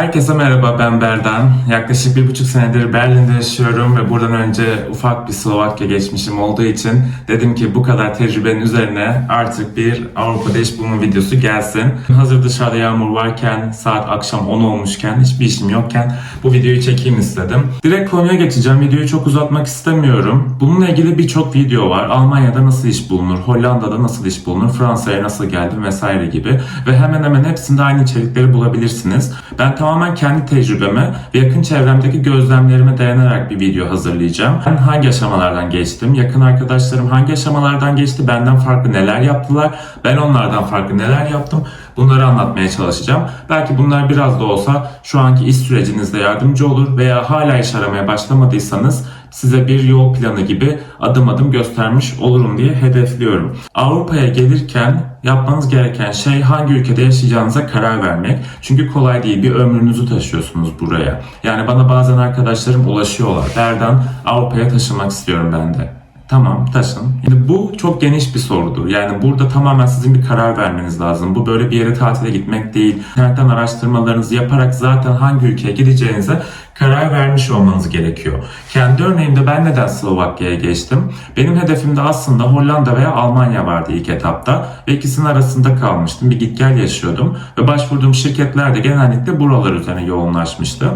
Herkese merhaba ben Berdan. Yaklaşık bir buçuk senedir Berlin'de yaşıyorum ve buradan önce ufak bir Slovakya geçmişim olduğu için dedim ki bu kadar tecrübenin üzerine artık bir Avrupa'da iş bulma videosu gelsin. Hazır dışarıda yağmur varken, saat akşam 10 olmuşken, hiçbir işim yokken bu videoyu çekeyim istedim. Direkt konuya geçeceğim. Videoyu çok uzatmak istemiyorum. Bununla ilgili birçok video var. Almanya'da nasıl iş bulunur, Hollanda'da nasıl iş bulunur, Fransa'ya nasıl geldim vesaire gibi. Ve hemen hemen hepsinde aynı içerikleri bulabilirsiniz. Ben tamamen kendi tecrübeme ve yakın çevremdeki gözlemlerime dayanarak bir video hazırlayacağım. Ben hangi aşamalardan geçtim, yakın arkadaşlarım hangi aşamalardan geçti, benden farklı neler yaptılar, ben onlardan farklı neler yaptım bunları anlatmaya çalışacağım. Belki bunlar biraz da olsa şu anki iş sürecinizde yardımcı olur veya hala iş aramaya başlamadıysanız size bir yol planı gibi adım adım göstermiş olurum diye hedefliyorum. Avrupa'ya gelirken yapmanız gereken şey hangi ülkede yaşayacağınıza karar vermek. Çünkü kolay değil. Bir ömrünüzü taşıyorsunuz buraya. Yani bana bazen arkadaşlarım ulaşıyorlar. Berdan Avrupa'ya taşınmak istiyorum ben de. Tamam taşın. Şimdi bu çok geniş bir sorudur. Yani burada tamamen sizin bir karar vermeniz lazım. Bu böyle bir yere tatile gitmek değil. İnternetten araştırmalarınızı yaparak zaten hangi ülkeye gideceğinize karar vermiş olmanız gerekiyor. Kendi örneğimde ben neden Slovakya'ya geçtim? Benim hedefimde aslında Hollanda veya Almanya vardı ilk etapta ve ikisinin arasında kalmıştım. Bir git gel yaşıyordum ve başvurduğum şirketler de genellikle buralar üzerine yoğunlaşmıştı.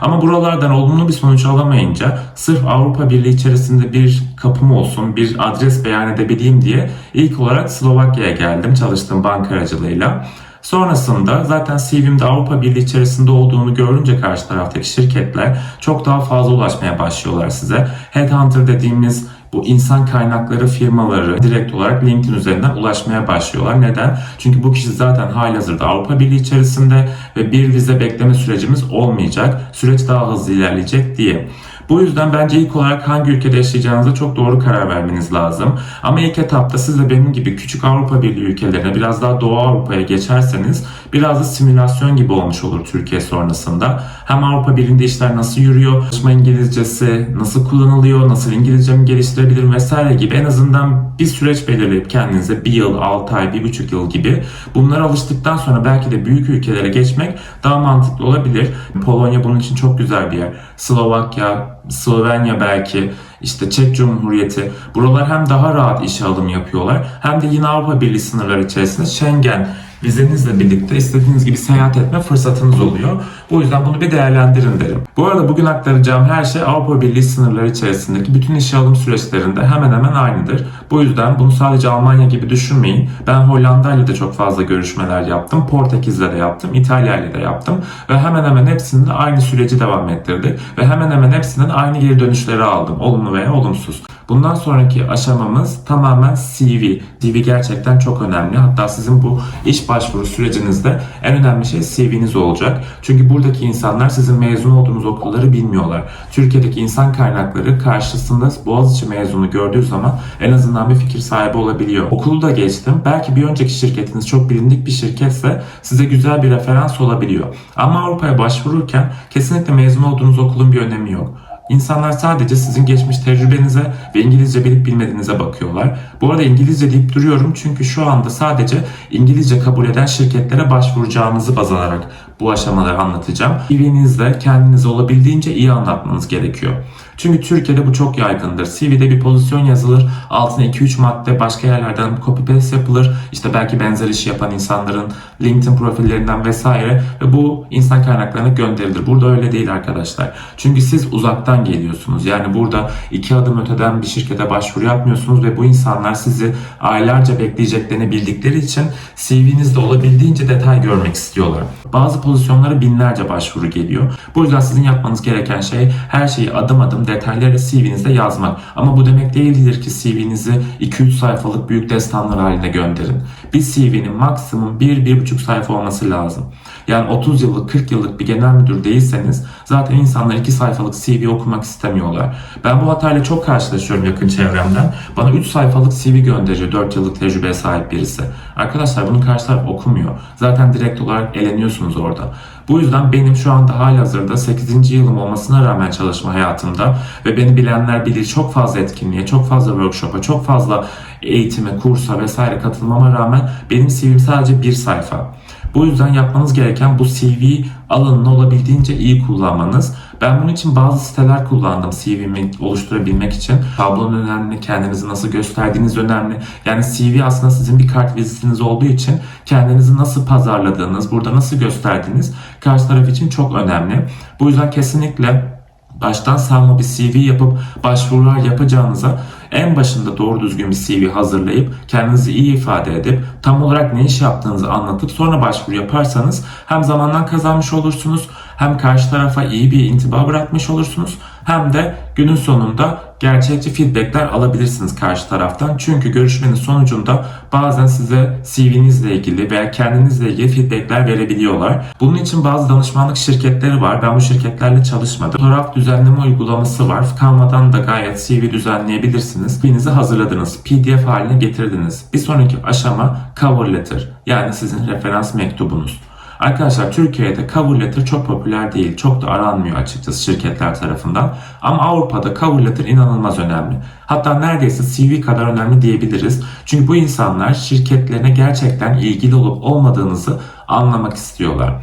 Ama buralardan olumlu bir sonuç alamayınca sırf Avrupa Birliği içerisinde bir kapım olsun, bir adres beyan edebileyim diye ilk olarak Slovakya'ya geldim çalıştığım banka aracılığıyla. Sonrasında zaten CV'mde Avrupa Birliği içerisinde olduğunu görünce karşı taraftaki şirketler çok daha fazla ulaşmaya başlıyorlar size. Headhunter dediğimiz bu insan kaynakları firmaları direkt olarak LinkedIn üzerinden ulaşmaya başlıyorlar. Neden? Çünkü bu kişi zaten halihazırda Avrupa Birliği içerisinde ve bir vize bekleme sürecimiz olmayacak. Süreç daha hızlı ilerleyecek diye. Bu yüzden bence ilk olarak hangi ülkede yaşayacağınıza çok doğru karar vermeniz lazım. Ama ilk etapta siz de benim gibi küçük Avrupa Birliği ülkelerine biraz daha Doğu Avrupa'ya geçerseniz biraz da simülasyon gibi olmuş olur Türkiye sonrasında. Hem Avrupa Birliği'nde işler nasıl yürüyor, çalışma İngilizcesi nasıl kullanılıyor, nasıl İngilizcemi geliştirebilirim vesaire gibi en azından bir süreç belirleyip kendinize bir yıl, 6 ay, bir buçuk yıl gibi bunlara alıştıktan sonra belki de büyük ülkelere geçmek daha mantıklı olabilir. Polonya bunun için çok güzel bir yer. Slovakya, Slovenya belki, işte Çek Cumhuriyeti. Buralar hem daha rahat işe alım yapıyorlar hem de yine Avrupa Birliği sınırları içerisinde Schengen vizenizle birlikte istediğiniz gibi seyahat etme fırsatınız oluyor. Bu yüzden bunu bir değerlendirin derim. Bu arada bugün aktaracağım her şey Avrupa Birliği sınırları içerisindeki bütün işe alım süreçlerinde hemen hemen aynıdır. Bu yüzden bunu sadece Almanya gibi düşünmeyin. Ben Hollanda ile de çok fazla görüşmeler yaptım. Portekiz'le de yaptım. İtalya ile de yaptım. Ve hemen hemen hepsinde aynı süreci devam ettirdik. Ve hemen hemen hepsinden aynı geri dönüşleri aldım. Olumlu veya olumsuz. Bundan sonraki aşamamız tamamen CV. CV gerçekten çok önemli. Hatta sizin bu iş başvuru sürecinizde en önemli şey CV'niz olacak. Çünkü buradaki insanlar sizin mezun olduğunuz okulları bilmiyorlar. Türkiye'deki insan kaynakları karşısında Boğaziçi mezunu gördüğü zaman en azından bir fikir sahibi olabiliyor. Okulu da geçtim. Belki bir önceki şirketiniz çok bilindik bir şirketse size güzel bir referans olabiliyor. Ama Avrupa'ya başvururken kesinlikle mezun olduğunuz okulun bir önemi yok. İnsanlar sadece sizin geçmiş tecrübenize ve İngilizce bilip bilmediğinize bakıyorlar. Bu arada İngilizce deyip duruyorum çünkü şu anda sadece İngilizce kabul eden şirketlere başvuracağınızı baz alarak bu aşamaları anlatacağım. CV'nizde kendinizi olabildiğince iyi anlatmanız gerekiyor. Çünkü Türkiye'de bu çok yaygındır. CV'de bir pozisyon yazılır, altına 2-3 madde başka yerlerden copy paste yapılır. İşte belki benzer iş yapan insanların LinkedIn profillerinden vesaire ve bu insan kaynaklarına gönderilir. Burada öyle değil arkadaşlar. Çünkü siz uzaktan geliyorsunuz. Yani burada iki adım öteden bir şirkete başvuru yapmıyorsunuz ve bu insanlar sizi aylarca bekleyeceklerini bildikleri için CV'nizde olabildiğince detay görmek istiyorlar. Bazı pozisyonlara binlerce başvuru geliyor. Bu yüzden sizin yapmanız gereken şey her şeyi adım adım detayları CV'nizde yazmak. Ama bu demek değildir ki CV'nizi 2-3 sayfalık büyük destanlar halinde gönderin. Bir CV'nin maksimum 1-1,5 sayfa olması lazım. Yani 30 yıllık 40 yıllık bir genel müdür değilseniz zaten insanlar 2 sayfalık CV okumak istemiyorlar. Ben bu hatayla çok karşılaşıyorum yakın çevremden. Bana 3 sayfalık CV gönderiyor 4 yıllık tecrübeye sahip birisi. Arkadaşlar bunu karşı taraf okumuyor. Zaten direkt olarak eleniyorsunuz orada. Bu yüzden benim şu anda halihazırda 8. yılım olmasına rağmen çalışma hayatımda ve beni bilenler bilir çok fazla etkinliğe, çok fazla workshop'a, çok fazla eğitime, kursa vesaire katılmama rağmen benim CV'm sadece bir sayfa. Bu yüzden yapmanız gereken bu CV alanını olabildiğince iyi kullanmanız. Ben bunun için bazı siteler kullandım CV'mi oluşturabilmek için. Tablon önemli, kendinizi nasıl gösterdiğiniz önemli. Yani CV aslında sizin bir kart vizitiniz olduğu için kendinizi nasıl pazarladığınız, burada nasıl gösterdiğiniz karşı taraf için çok önemli. Bu yüzden kesinlikle baştan sağma bir CV yapıp başvurular yapacağınıza en başında doğru düzgün bir CV hazırlayıp kendinizi iyi ifade edip tam olarak ne iş yaptığınızı anlatıp sonra başvuru yaparsanız hem zamandan kazanmış olursunuz hem karşı tarafa iyi bir intiba bırakmış olursunuz hem de günün sonunda gerçekçi feedbackler alabilirsiniz karşı taraftan. Çünkü görüşmenin sonucunda bazen size CV'nizle ilgili veya kendinizle ilgili feedbackler verebiliyorlar. Bunun için bazı danışmanlık şirketleri var. Ben bu şirketlerle çalışmadım. Fotoğraf düzenleme uygulaması var. Canva'dan da gayet CV düzenleyebilirsiniz. CV'nizi hazırladınız. PDF haline getirdiniz. Bir sonraki aşama cover letter. Yani sizin referans mektubunuz. Arkadaşlar Türkiye'de cover letter çok popüler değil. Çok da aranmıyor açıkçası şirketler tarafından. Ama Avrupa'da cover letter inanılmaz önemli. Hatta neredeyse CV kadar önemli diyebiliriz. Çünkü bu insanlar şirketlerine gerçekten ilgili olup olmadığınızı anlamak istiyorlar.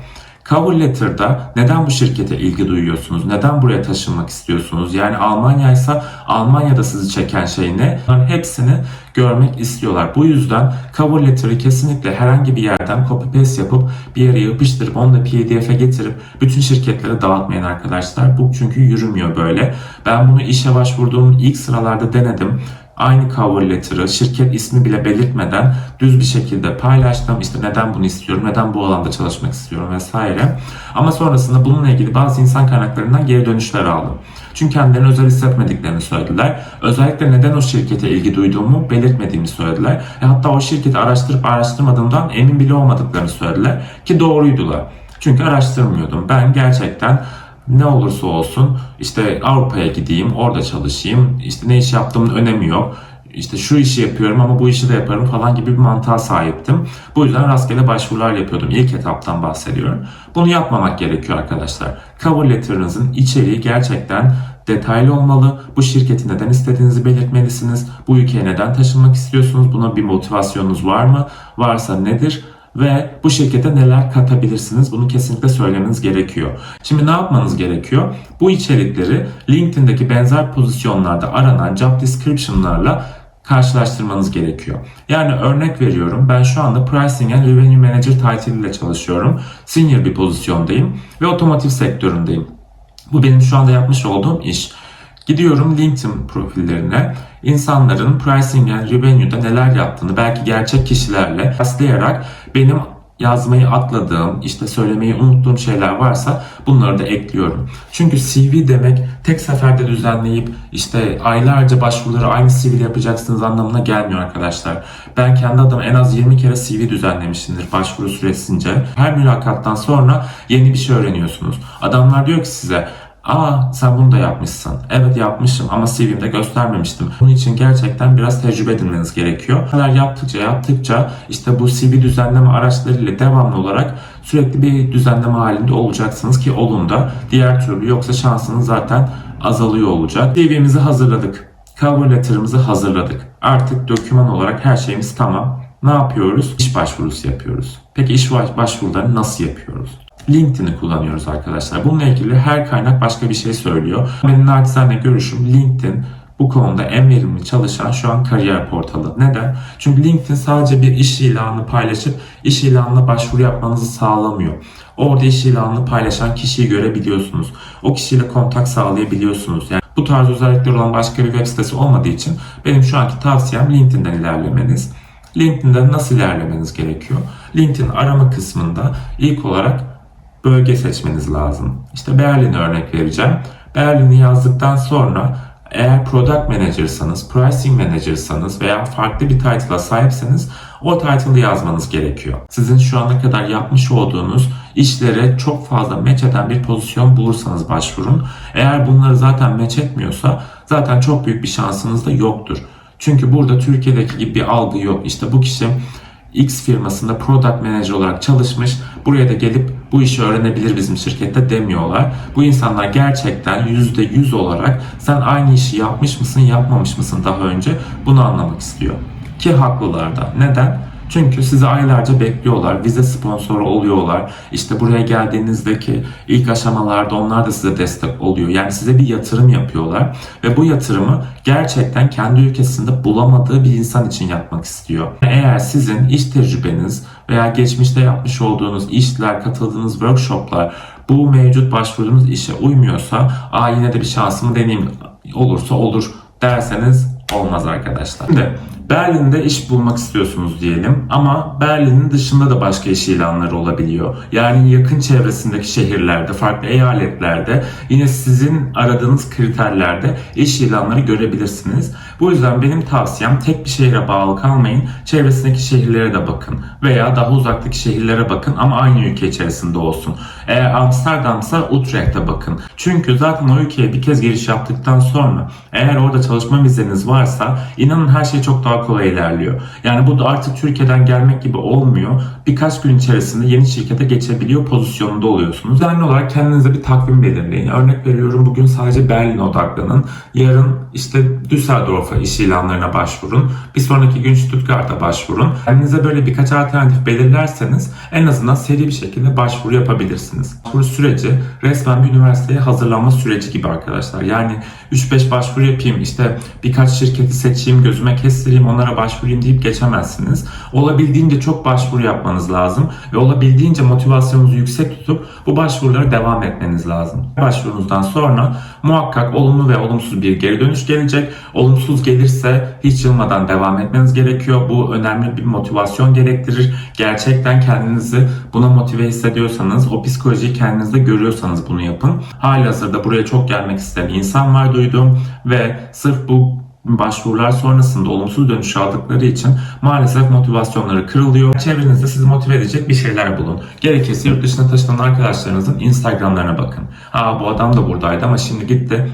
Cover letter'da neden bu şirkete ilgi duyuyorsunuz? Neden buraya taşınmak istiyorsunuz? Yani Almanya ise Almanya'da sizi çeken şey ne? Bunların hepsini görmek istiyorlar. Bu yüzden cover letter'ı kesinlikle herhangi bir yerden copy paste yapıp bir yere yapıştırıp onu da PDF'e getirip bütün şirketlere dağıtmayın arkadaşlar. Bu çünkü yürümüyor böyle. Ben bunu işe başvurduğum ilk sıralarda denedim aynı cover letter'ı şirket ismi bile belirtmeden düz bir şekilde paylaştım. İşte neden bunu istiyorum, neden bu alanda çalışmak istiyorum vesaire. Ama sonrasında bununla ilgili bazı insan kaynaklarından geri dönüşler aldım. Çünkü kendilerini özel hissetmediklerini söylediler. Özellikle neden o şirkete ilgi duyduğumu belirtmediğimi söylediler. E hatta o şirketi araştırıp araştırmadığımdan emin bile olmadıklarını söylediler. Ki doğruydular. Çünkü araştırmıyordum. Ben gerçekten ne olursa olsun işte Avrupa'ya gideyim, orada çalışayım, işte ne iş yaptığımın önemi yok. İşte şu işi yapıyorum ama bu işi de yaparım falan gibi bir mantığa sahiptim. Bu yüzden rastgele başvurular yapıyordum. İlk etaptan bahsediyorum. Bunu yapmamak gerekiyor arkadaşlar. Cover letter'ınızın içeriği gerçekten detaylı olmalı. Bu şirketi neden istediğinizi belirtmelisiniz. Bu ülkeye neden taşınmak istiyorsunuz? Buna bir motivasyonunuz var mı? Varsa nedir? Ve bu şirkete neler katabilirsiniz bunu kesinlikle söylemeniz gerekiyor. Şimdi ne yapmanız gerekiyor? Bu içerikleri LinkedIn'deki benzer pozisyonlarda aranan job description'larla karşılaştırmanız gerekiyor. Yani örnek veriyorum ben şu anda Pricing and Revenue Manager title ile çalışıyorum. Senior bir pozisyondayım ve otomotiv sektöründeyim. Bu benim şu anda yapmış olduğum iş. Gidiyorum LinkedIn profillerine insanların pricing and revenue'da neler yaptığını belki gerçek kişilerle rastlayarak benim yazmayı atladığım, işte söylemeyi unuttuğum şeyler varsa bunları da ekliyorum. Çünkü CV demek tek seferde düzenleyip işte aylarca başvuruları aynı CV yapacaksınız anlamına gelmiyor arkadaşlar. Ben kendi adıma en az 20 kere CV düzenlemişimdir başvuru süresince. Her mülakattan sonra yeni bir şey öğreniyorsunuz. Adamlar diyor ki size Aa sen bunu da yapmışsın. Evet yapmışım ama CV'mde göstermemiştim. Bunun için gerçekten biraz tecrübe edinmeniz gerekiyor. Bu kadar yaptıkça yaptıkça işte bu CV düzenleme araçlarıyla devamlı olarak sürekli bir düzenleme halinde olacaksınız ki olun da. Diğer türlü yoksa şansınız zaten azalıyor olacak. CV'mizi hazırladık. Cover letter'ımızı hazırladık. Artık doküman olarak her şeyimiz tamam. Ne yapıyoruz? İş başvurusu yapıyoruz. Peki iş başvurularını nasıl yapıyoruz? LinkedIn'i kullanıyoruz arkadaşlar. Bununla ilgili her kaynak başka bir şey söylüyor. Benim naçizane görüşüm LinkedIn bu konuda en verimli çalışan şu an kariyer portalı. Neden? Çünkü LinkedIn sadece bir iş ilanını paylaşıp iş ilanına başvuru yapmanızı sağlamıyor. Orada iş ilanını paylaşan kişiyi görebiliyorsunuz. O kişiyle kontak sağlayabiliyorsunuz. Yani bu tarz özellikler olan başka bir web sitesi olmadığı için benim şu anki tavsiyem LinkedIn'den ilerlemeniz. LinkedIn'den nasıl ilerlemeniz gerekiyor? LinkedIn arama kısmında ilk olarak bölge seçmeniz lazım. İşte Berlin'e örnek vereceğim. Berlin'i yazdıktan sonra eğer Product Manager'sanız, Pricing Manager'sanız veya farklı bir title'a sahipseniz o title'ı yazmanız gerekiyor. Sizin şu ana kadar yapmış olduğunuz işlere çok fazla match eden bir pozisyon bulursanız başvurun. Eğer bunları zaten match etmiyorsa zaten çok büyük bir şansınız da yoktur. Çünkü burada Türkiye'deki gibi bir algı yok. İşte bu kişi X firmasında product manager olarak çalışmış. Buraya da gelip bu işi öğrenebilir bizim şirkette demiyorlar. Bu insanlar gerçekten %100 olarak sen aynı işi yapmış mısın yapmamış mısın daha önce bunu anlamak istiyor. Ki haklılar da. Neden? Çünkü sizi aylarca bekliyorlar. Vize sponsoru oluyorlar. İşte buraya geldiğinizdeki ilk aşamalarda onlar da size destek oluyor. Yani size bir yatırım yapıyorlar. Ve bu yatırımı gerçekten kendi ülkesinde bulamadığı bir insan için yapmak istiyor. Eğer sizin iş tecrübeniz veya geçmişte yapmış olduğunuz işler, katıldığınız workshoplar bu mevcut başvurduğunuz işe uymuyorsa aa yine de bir şansımı deneyeyim olursa olur derseniz olmaz arkadaşlar. Şimdi Berlin'de iş bulmak istiyorsunuz diyelim ama Berlin'in dışında da başka iş ilanları olabiliyor. Yani yakın çevresindeki şehirlerde, farklı eyaletlerde yine sizin aradığınız kriterlerde iş ilanları görebilirsiniz. Bu yüzden benim tavsiyem tek bir şehre bağlı kalmayın. Çevresindeki şehirlere de bakın veya daha uzaktaki şehirlere bakın ama aynı ülke içerisinde olsun. Eğer Amsterdam'sa Utrecht'e bakın. Çünkü zaten o ülkeye bir kez giriş yaptıktan sonra eğer orada çalışma vizeniz varsa inanın her şey çok daha kolay ilerliyor. Yani bu da artık Türkiye'den gelmek gibi olmuyor. Birkaç gün içerisinde yeni şirkete geçebiliyor pozisyonunda oluyorsunuz. Düzenli olarak kendinize bir takvim belirleyin. Örnek veriyorum bugün sadece Berlin odaklanın. Yarın işte Düsseldorf'a iş ilanlarına başvurun. Bir sonraki gün Stuttgart'a başvurun. Kendinize böyle birkaç alternatif belirlerseniz en azından seri bir şekilde başvuru yapabilirsiniz. Başvuru süreci resmen bir üniversiteye hazırlanma süreci gibi arkadaşlar. Yani 3-5 başvuru yapayım işte birkaç şirketi seçeyim gözüme kestireyim onlara başvurayım deyip geçemezsiniz. Olabildiğince çok başvuru yapmanız lazım ve olabildiğince motivasyonunuzu yüksek tutup bu başvurulara devam etmeniz lazım. Başvurunuzdan sonra muhakkak olumlu ve olumsuz bir geri dönüş gelecek. Olumsuz gelirse hiç yılmadan devam etmeniz gerekiyor. Bu önemli bir motivasyon gerektirir. Gerçekten kendinizi buna motive hissediyorsanız, o psikolojiyi kendinizde görüyorsanız bunu yapın. Halihazırda buraya çok gelmek isteyen insan var duydum ve sırf bu başvurular sonrasında olumsuz dönüş aldıkları için maalesef motivasyonları kırılıyor. Çevrenizde sizi motive edecek bir şeyler bulun. Gerekirse yurt dışına taşınan arkadaşlarınızın Instagramlarına bakın. Aa bu adam da buradaydı ama şimdi gitti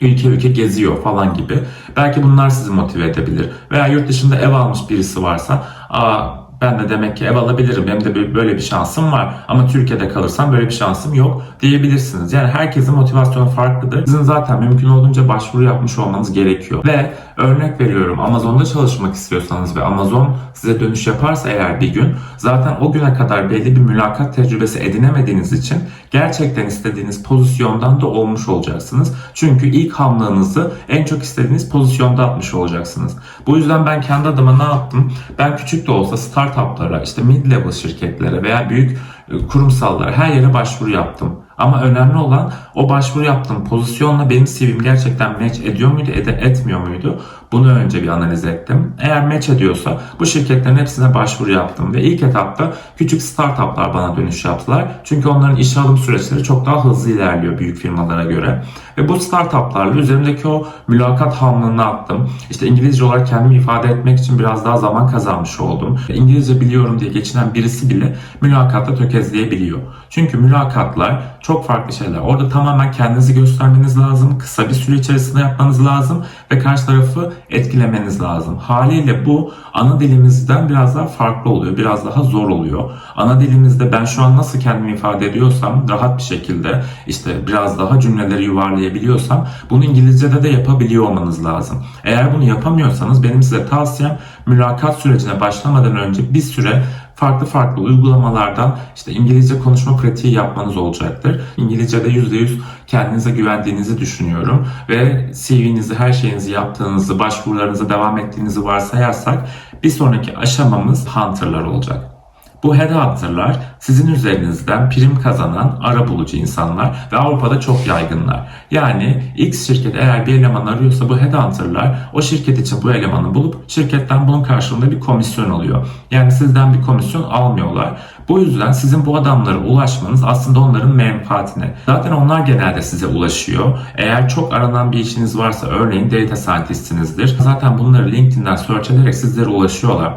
ülke ülke geziyor falan gibi. Belki bunlar sizi motive edebilir. Veya yurt dışında ev almış birisi varsa aa ben de demek ki ev alabilirim. Benim de böyle bir şansım var. Ama Türkiye'de kalırsam böyle bir şansım yok diyebilirsiniz. Yani herkesin motivasyonu farklıdır. Sizin zaten mümkün olduğunca başvuru yapmış olmanız gerekiyor. Ve örnek veriyorum Amazon'da çalışmak istiyorsanız ve Amazon size dönüş yaparsa eğer bir gün zaten o güne kadar belli bir mülakat tecrübesi edinemediğiniz için gerçekten istediğiniz pozisyondan da olmuş olacaksınız. Çünkü ilk hamlığınızı en çok istediğiniz pozisyonda atmış olacaksınız. Bu yüzden ben kendi adıma ne yaptım? Ben küçük de olsa startuplara, işte mid-level şirketlere veya büyük e, kurumsallara her yere başvuru yaptım. Ama önemli olan o başvuru yaptığım pozisyonla benim CV'm gerçekten match ediyor muydu, ede etmiyor muydu? Bunu önce bir analiz ettim. Eğer match ediyorsa bu şirketlerin hepsine başvuru yaptım ve ilk etapta küçük startuplar bana dönüş yaptılar. Çünkü onların işe alım süreçleri çok daha hızlı ilerliyor büyük firmalara göre. Ve bu startuplarla üzerimdeki o mülakat hamlığını attım. İşte İngilizce olarak kendimi ifade etmek için biraz daha zaman kazanmış oldum. İngilizce biliyorum diye geçinen birisi bile mülakatta tökezleyebiliyor. Çünkü mülakatlar çok farklı şeyler. Orada tamamen kendinizi göstermeniz lazım. Kısa bir süre içerisinde yapmanız lazım ve karşı tarafı etkilemeniz lazım. Haliyle bu ana dilimizden biraz daha farklı oluyor. Biraz daha zor oluyor. Ana dilimizde ben şu an nasıl kendimi ifade ediyorsam rahat bir şekilde işte biraz daha cümleleri yuvarlayabiliyorsam bunu İngilizce'de de yapabiliyor olmanız lazım. Eğer bunu yapamıyorsanız benim size tavsiyem mülakat sürecine başlamadan önce bir süre farklı farklı uygulamalardan işte İngilizce konuşma pratiği yapmanız olacaktır. İngilizce'de %100 kendinize güvendiğinizi düşünüyorum ve CV'nizi, her şeyinizi yaptığınızı, başvurularınıza devam ettiğinizi varsayarsak bir sonraki aşamamız hunter'lar olacak. Bu headhunter'lar sizin üzerinizden prim kazanan ara bulucu insanlar ve Avrupa'da çok yaygınlar. Yani X şirket eğer bir eleman arıyorsa bu headhunter'lar o şirket için bu elemanı bulup şirketten bunun karşılığında bir komisyon alıyor. Yani sizden bir komisyon almıyorlar. Bu yüzden sizin bu adamlara ulaşmanız aslında onların menfaatine. Zaten onlar genelde size ulaşıyor. Eğer çok aranan bir işiniz varsa örneğin data scientist'inizdir. Zaten bunları LinkedIn'den search ederek sizlere ulaşıyorlar.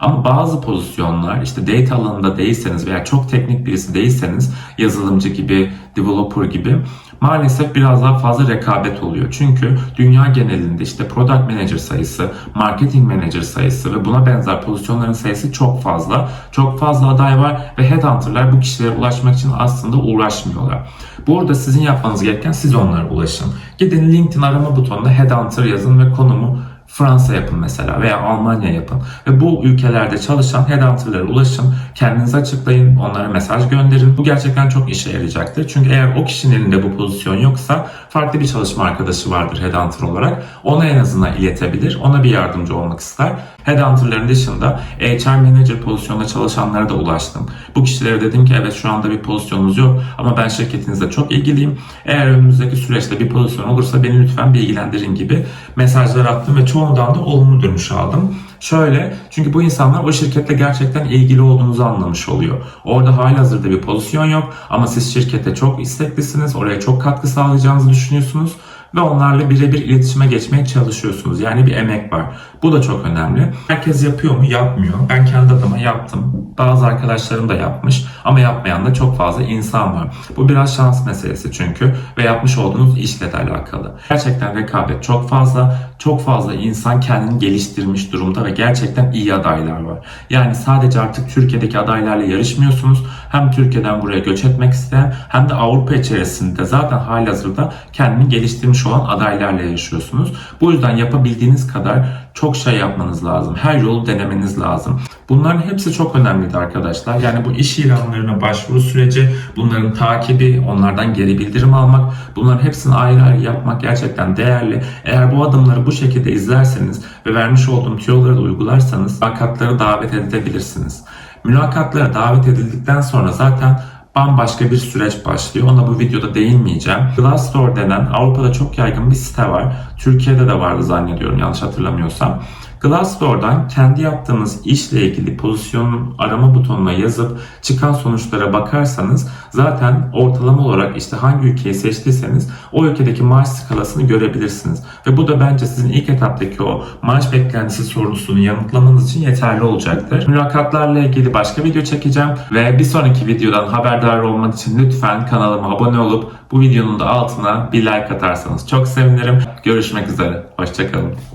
Ama bazı pozisyonlar işte data alanında değilseniz veya çok teknik birisi değilseniz yazılımcı gibi, developer gibi maalesef biraz daha fazla rekabet oluyor. Çünkü dünya genelinde işte product manager sayısı, marketing manager sayısı ve buna benzer pozisyonların sayısı çok fazla. Çok fazla aday var ve headhunter'lar bu kişilere ulaşmak için aslında uğraşmıyorlar. Burada sizin yapmanız gereken siz onlara ulaşın. Gidin LinkedIn arama butonuna headhunter yazın ve konumu Fransa yapın mesela veya Almanya yapın. Ve bu ülkelerde çalışan headhunter'lara ulaşın. Kendinizi açıklayın. Onlara mesaj gönderin. Bu gerçekten çok işe yarayacaktır. Çünkü eğer o kişinin elinde bu pozisyon yoksa farklı bir çalışma arkadaşı vardır headhunter olarak. Ona en azından iletebilir. Ona bir yardımcı olmak ister. Headhunter'ların dışında HR manager pozisyonda çalışanlara da ulaştım. Bu kişilere dedim ki evet şu anda bir pozisyonunuz yok ama ben şirketinizle çok ilgiliyim. Eğer önümüzdeki süreçte bir pozisyon olursa beni lütfen bilgilendirin gibi mesajlar attım ve çoğundan da olumlu dönüş aldım. Şöyle çünkü bu insanlar o şirketle gerçekten ilgili olduğunuzu anlamış oluyor. Orada halihazırda bir pozisyon yok ama siz şirkete çok isteklisiniz. Oraya çok katkı sağlayacağınızı düşünüyorsunuz ve onlarla birebir iletişime geçmeye çalışıyorsunuz. Yani bir emek var. Bu da çok önemli. Herkes yapıyor mu? Yapmıyor. Ben kendi adıma yaptım. Bazı arkadaşlarım da yapmış ama yapmayan da çok fazla insan var. Bu biraz şans meselesi çünkü ve yapmış olduğunuz işle de alakalı. Gerçekten rekabet çok fazla. Çok fazla insan kendini geliştirmiş durumda ve gerçekten iyi adaylar var. Yani sadece artık Türkiye'deki adaylarla yarışmıyorsunuz. Hem Türkiye'den buraya göç etmek isteyen hem de Avrupa içerisinde zaten halihazırda kendini geliştirmiş olan adaylarla yaşıyorsunuz. Bu yüzden yapabildiğiniz kadar çok şey yapmanız lazım. Her yolu denemeniz lazım. Bunların hepsi çok önemliydi arkadaşlar. Yani bu iş ilanlarına başvuru süreci, bunların takibi, onlardan geri bildirim almak, bunların hepsini ayrı ayrı yapmak gerçekten değerli. Eğer bu adımları bu şekilde izlerseniz ve vermiş olduğum tüyoları da uygularsanız mülakatlara davet edebilirsiniz. Mülakatlara davet edildikten sonra zaten bambaşka bir süreç başlıyor. Ona bu videoda değinmeyeceğim. Glassdoor denen Avrupa'da çok yaygın bir site var. Türkiye'de de vardı zannediyorum yanlış hatırlamıyorsam. Glassdoor'dan kendi yaptığınız işle ilgili pozisyonun arama butonuna yazıp çıkan sonuçlara bakarsanız zaten ortalama olarak işte hangi ülkeyi seçtiyseniz o ülkedeki maaş skalasını görebilirsiniz. Ve bu da bence sizin ilk etaptaki o maaş beklentisi sorusunu yanıtlamanız için yeterli olacaktır. Mülakatlarla ilgili başka video çekeceğim ve bir sonraki videodan haberdar olmak için lütfen kanalıma abone olup bu videonun da altına bir like atarsanız çok sevinirim. Görüşmek üzere. Hoşçakalın.